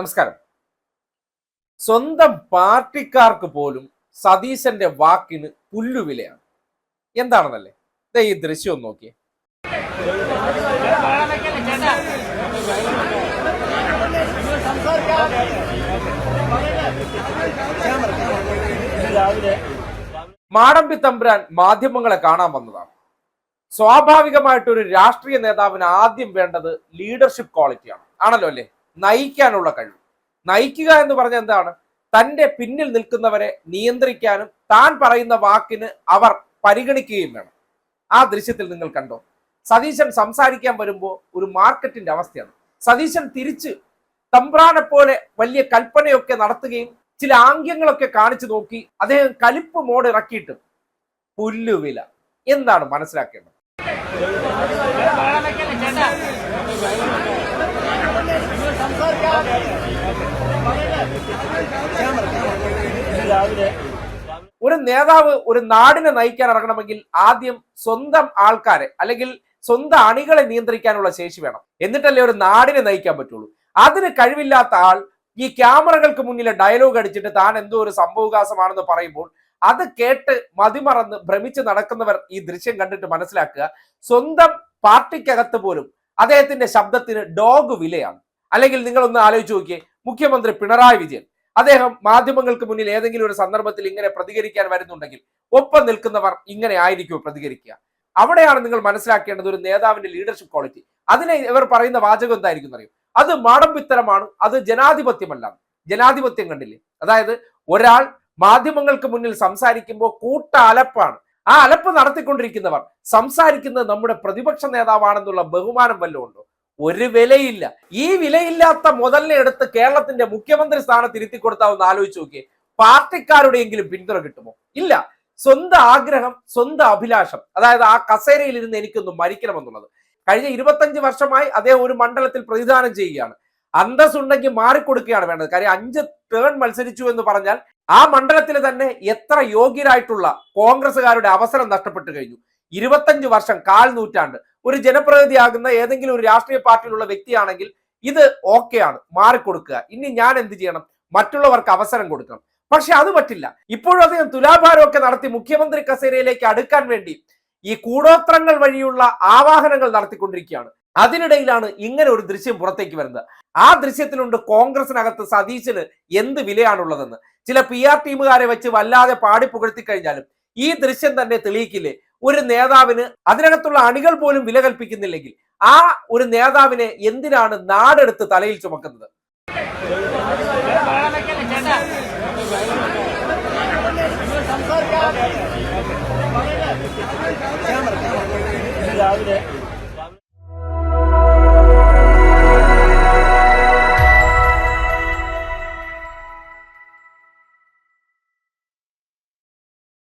നമസ്കാരം. സ്വന്തം പാർട്ടിക്കാർക്ക് പോലും സതീശന്റെ വാക്കിന് പുല്ലുവിലയാണ്. എന്താണെന്നല്ലേ? ദേ ഈ ദൃശ്യം ഒന്ന് നോക്കിയേ. മാടമ്പി തമ്പുരാൻ മാധ്യമങ്ങളെ കാണാൻ വന്നതാണ്. സ്വാഭാവികമായിട്ടൊരു രാഷ്ട്രീയ നേതാവിന് ആദ്യം വേണ്ടത് ലീഡർഷിപ്പ് ക്വാളിറ്റിയാണ് ആണല്ലോ അല്ലേ? നയിക്കാനുള്ള കഴിവ്. നയിക്കുക എന്ന് പറഞ്ഞ എന്താണ്? തന്റെ പിന്നിൽ നിൽക്കുന്നവരെ നിയന്ത്രിക്കാനും താൻ പറയുന്ന വാക്കിന് അവർ പരിഗണിക്കുകയും വേണം. ആ ദൃശ്യത്തിൽ നിങ്ങൾ കണ്ടോ? സതീശൻ സംസാരിക്കാൻ വരുമ്പോൾ ഒരു മാർക്കറ്റിന്റെ അവസ്ഥയാണ്. സതീശൻ തിരിച്ച് തമ്പ്രാനെ പോലെ വലിയ കൽപ്പനയൊക്കെ നടത്തുകയും ചില ആംഗ്യങ്ങളൊക്കെ കാണിച്ചു നോക്കി അദ്ദേഹം കലിപ്പ് മോഡ് ഇറക്കിയിട്ടും പുല്ലുവില. എന്താണ് മനസ്സിലാക്കേണ്ടത്? ഒരു നേതാവ് ഒരു നാടിനെ നയിക്കാൻ ഇറങ്ങണമെങ്കിൽ ആദ്യം സ്വന്തം ആൾക്കാരെ അല്ലെങ്കിൽ സ്വന്തം അണികളെ നിയന്ത്രിക്കാനുള്ള ശേഷി വേണം. എന്നിട്ടല്ലേ ഒരു നാടിനെ നയിക്കാൻ പറ്റുള്ളൂ. അതിന് കഴിവില്ലാത്ത ആൾ ഈ ക്യാമറകൾക്ക് മുന്നിലെ ഡയലോഗ് അടിച്ചിട്ട് താൻ എന്തോ ഒരു സംഭവകാസമാണെന്ന് പറയുമ്പോൾ അത് കേട്ട് മതിമറന്ന് ഭ്രമിച്ച് നടക്കുന്നവർ ഈ ദൃശ്യം കണ്ടിട്ട് മനസ്സിലാക്കുക. സ്വന്തം പാർട്ടിക്കകത്ത് പോലും അദ്ദേഹത്തിന്റെ ശബ്ദത്തിന് ഡോഗ് വിലയാണ്. അല്ലെങ്കിൽ നിങ്ങൾ ഒന്ന് ആലോചിച്ച് നോക്കിയേ. മുഖ്യമന്ത്രി പിണറായി വിജയൻ. അദ്ദേഹം മാധ്യമങ്ങൾക്ക് മുന്നിൽ ഏതെങ്കിലും ഒരു സന്ദർഭത്തിൽ ഇങ്ങനെ പ്രതികരിക്കാൻ വരുന്നുണ്ടെങ്കിൽ ഒപ്പം നിൽക്കുന്നവർ ഇങ്ങനെ ആയിരിക്കും പ്രതികരിക്കുക? അവിടെയാണ് നിങ്ങൾ മനസ്സിലാക്കേണ്ടത് ഒരു നേതാവിന്റെ ലീഡർഷിപ്പ് ക്വാളിറ്റി അതിനെ ഇവർ പറയുന്ന വാചകം എന്തായിരിക്കും അറിയും അത് മാടമ്പിത്തരമാണ് അത് ജനാധിപത്യമല്ല. ജനാധിപത്യം കണ്ടില്ലേ? അതായത് ഒരാൾ മാധ്യമങ്ങൾക്ക് മുന്നിൽ സംസാരിക്കുമ്പോൾ കൂട്ട അലപ്പാണ് ആ അലപ്പ് നടത്തിക്കൊണ്ടിരിക്കുന്നവർ സംസാരിക്കുന്നത് നമ്മുടെ പ്രതിപക്ഷ നേതാവാണെന്നുള്ള ബഹുമാനം വല്ലതും ഉണ്ടോ? ഒരു വിലയില്ല. ഈ വിലയില്ലാത്ത മുതലിനെ എടുത്ത് കേരളത്തിന്റെ മുഖ്യമന്ത്രി സ്ഥാനത്ത് ഇരുത്തി കൊടുത്താവുന്ന ആലോചിച്ച് നോക്കിയേ. പാർട്ടിക്കാരുടെയെങ്കിലും പിന്തുണ കിട്ടുമോ? ഇല്ല. സ്വന്തം ആഗ്രഹം സ്വന്തം അഭിലാഷം. അതായത് ആ കസേരയിൽ ഇരുന്ന് എനിക്കൊന്ന് മരിക്കണമെന്നുള്ളത്. കഴിഞ്ഞ ഇരുപത്തഞ്ച് വർഷമായി അദ്ദേഹം ഒരു മണ്ഡലത്തിൽ പ്രതിദാനം ചെയ്യുകയാണ്. അന്തസ്സുണ്ടെങ്കിൽ മാറിക്കൊടുക്കുകയാണ് വേണ്ടത്. കാര്യം അഞ്ച് ടേൺ മത്സരിച്ചു എന്ന് പറഞ്ഞാൽ ആ മണ്ഡലത്തിൽ തന്നെ എത്ര യോഗ്യരായിട്ടുള്ള കോൺഗ്രസ്സുകാരുടെ അവസരം നഷ്ടപ്പെട്ടു കഴിഞ്ഞു. ഇരുപത്തഞ്ച് വർഷം കാൽ നൂറ്റാണ്ട് ഒരു ജനപ്രതിനിധിയാകുന്ന ഏതെങ്കിലും ഒരു രാഷ്ട്രീയ പാർട്ടിയിലുള്ള വ്യക്തിയാണെങ്കിൽ ഇത് ഓക്കെയാണ് മാറിക്കൊടുക്കുക. ഇനി ഞാൻ എന്ത് ചെയ്യണം? മറ്റുള്ളവർക്ക് അവസരം കൊടുക്കണം. പക്ഷെ അത് പറ്റില്ല. ഇപ്പോഴും അദ്ദേഹം തുലാഭാരമൊക്കെ നടത്തി മുഖ്യമന്ത്രി കസേരയിലേക്ക് അടുക്കാൻ വേണ്ടി ഈ കൂടോത്രങ്ങൾ വഴിയുള്ള ആവാഹനങ്ങൾ നടത്തിക്കൊണ്ടിരിക്കുകയാണ്. അതിനിടയിലാണ് ഇങ്ങനെ ഒരു ദൃശ്യം പുറത്തേക്ക് വരുന്നത്. ആ ദൃശ്യത്തിലുണ്ട് കോൺഗ്രസിനകത്ത് സതീശന് എന്ത് വിലയാണുള്ളതെന്ന്. ചില പി ആർ ടീമുകാരെ വെച്ച് വല്ലാതെ പാടി പുകഴ്ത്തി കഴിഞ്ഞാലും ഈ ദൃശ്യം തന്നെ തെളിയിക്കില്ലേ? ഒരു നേതാവിന് അതിനകത്തുള്ള അണികൾ പോലും വില കൽപ്പിക്കുന്നില്ലെങ്കിൽ ആ ഒരു നേതാവിനെ എന്തിനാണ് നാടെടുത്ത് തലയിൽ ചുമക്കുന്നത്? രാവിലെ